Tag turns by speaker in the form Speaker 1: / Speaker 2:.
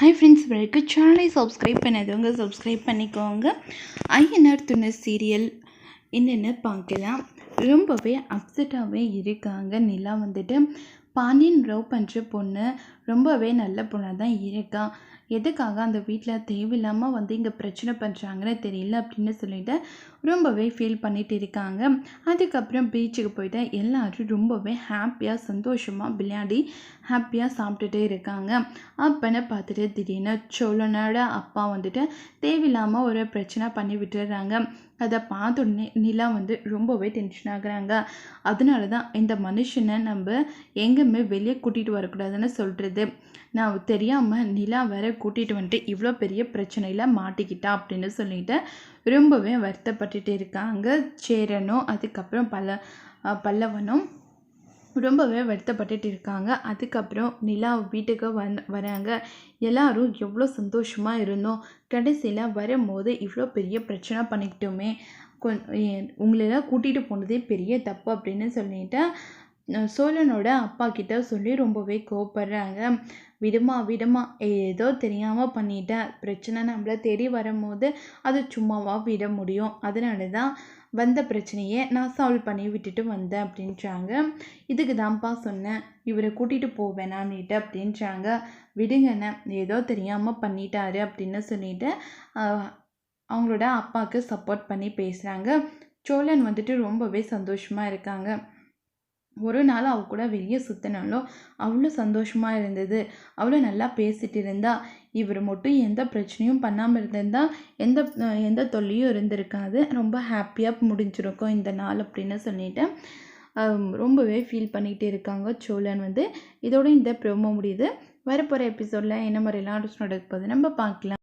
Speaker 1: Hi friends வரைக்கும் சேனலை subscribe பண்ணாதவங்க சப்ஸ்கிரைப் பண்ணிக்கோங்க. ஐஎன்ஆர் துணை சீரியல் என்னென்னு பார்க்கலாம். ரொம்பவே அப்செட்டாகவே இருக்காங்க. நிலா வந்துட்டு பாண்டியன் லவ் பண்ணுற பொண்ணு ரொம்பவே நல்ல பொண்ணாக தான் இருக்கா. எதுக்காக அந்த வீட்டில் தேவையில்லாமல் வந்து இங்கே பிரச்சனை பண்ணுறாங்கன்னு தெரியல அப்படின்னு சொல்லிட்டு ரொம்பவே ஃபீல் பண்ணிட்டு இருக்காங்க. அதுக்கப்புறம் பீச்சுக்கு போயிட்டு எல்லாரும் ரொம்பவே ஹாப்பியாக சந்தோஷமாக விளையாடி ஹாப்பியாக சாப்பிட்டுட்டே இருக்காங்க. அப்போன்னு பார்த்துட்டு திடீர்னு சோழனோட அப்பா வந்துட்டு தேவையில்லாமல் ஒரு பிரச்சனை பண்ணி விட்டுடுறாங்க அதை பார்த்த உடனே நிலா வந்து ரொம்பவே டென்ஷன் ஆகுறாங்க. அதனால தான் இந்த மனுஷனை நம்ம எங்கே எங்கேயுமே வெளியே கூட்டிகிட்டு வரக்கூடாதுன்னு சொல்கிறது நான் தெரியாமல் நிலா வேற கூட்டிகிட்டு வந்துட்டு இவ்வளோ பெரிய பிரச்சனையில் மாட்டிக்கிட்டா அப்படின்னு சொல்லிட்டு ரொம்பவே வருத்தப்பட்டுட்டு இருக்காங்க. சேரனும் அதுக்கப்புறம் பல்ல பல்லவனும் ரொம்பவே வருத்தப்பட்டுட்டு இருக்காங்க. அதுக்கப்புறம் நிலா வீட்டுக்கு வந் வராங்க. எல்லாரும் எவ்வளோ சந்தோஷமாக இருந்தோம். கடைசியில் வரும்போது இவ்வளோ பெரிய பிரச்சனை பண்ணிக்கிட்டோமே. கொ உங்களெல்லாம் கூட்டிகிட்டு போனதே பெரிய தப்பு அப்படின்னு சொல்லிட்டு சோழனோட அப்பா கிட்ட சொல்லி ரொம்பவே கோவப்படுறாங்க. விடுமா விடுமா ஏதோ தெரியாமல் பண்ணிட்டேன் பிரச்சனை நம்மளை தேடி வரும்போது அது சும்மாவா விட முடியும். அதனால தான் வந்த பிரச்சனையை நான் சால்வ் பண்ணி விட்டுட்டு வந்தேன் அப்படின்றாங்க. இதுக்கு தான்ப்பா சொன்னேன். இவரை கூட்டிகிட்டு போவேணான்னுட்டு அப்படின்றாங்க. விடுங்கண்ணே ஏதோ தெரியாமல் பண்ணிட்டாரு அப்படின்னு சொல்லிட்டு அவங்களோட அப்பாவுக்கு சப்போர்ட் பண்ணி பேசுகிறாங்க சோழன் வந்துட்டு ரொம்பவே சந்தோஷமாக இருக்காங்க. ஒரு நாள் அவ கூட வெளியே சுற்றினாலும் அவ்வளோ சந்தோஷமாக இருந்தது. அவ்வளோ நல்லா பேசிட்டு இருந்தா. இவர் மட்டும் எந்த பிரச்சனையும் பண்ணாமல் இருந்திருந்தா எந்த எந்த தொல்லையும் இருந்திருக்காது. ரொம்ப ஹாப்பியாக முடிஞ்சிருக்கும் இந்த நாள் அப்படின்னு சொல்லிட்டு. ரொம்பவே ஃபீல் பண்ணிகிட்டே இருக்காங்க சோழன் வந்து. இதோட இந்த ப்ரோமோ முடியுது. வரப்போகிற எபிசோடில் என்ன மாதிரிலாம் நடக்க போகுது நம்ம பார்க்கலாம்.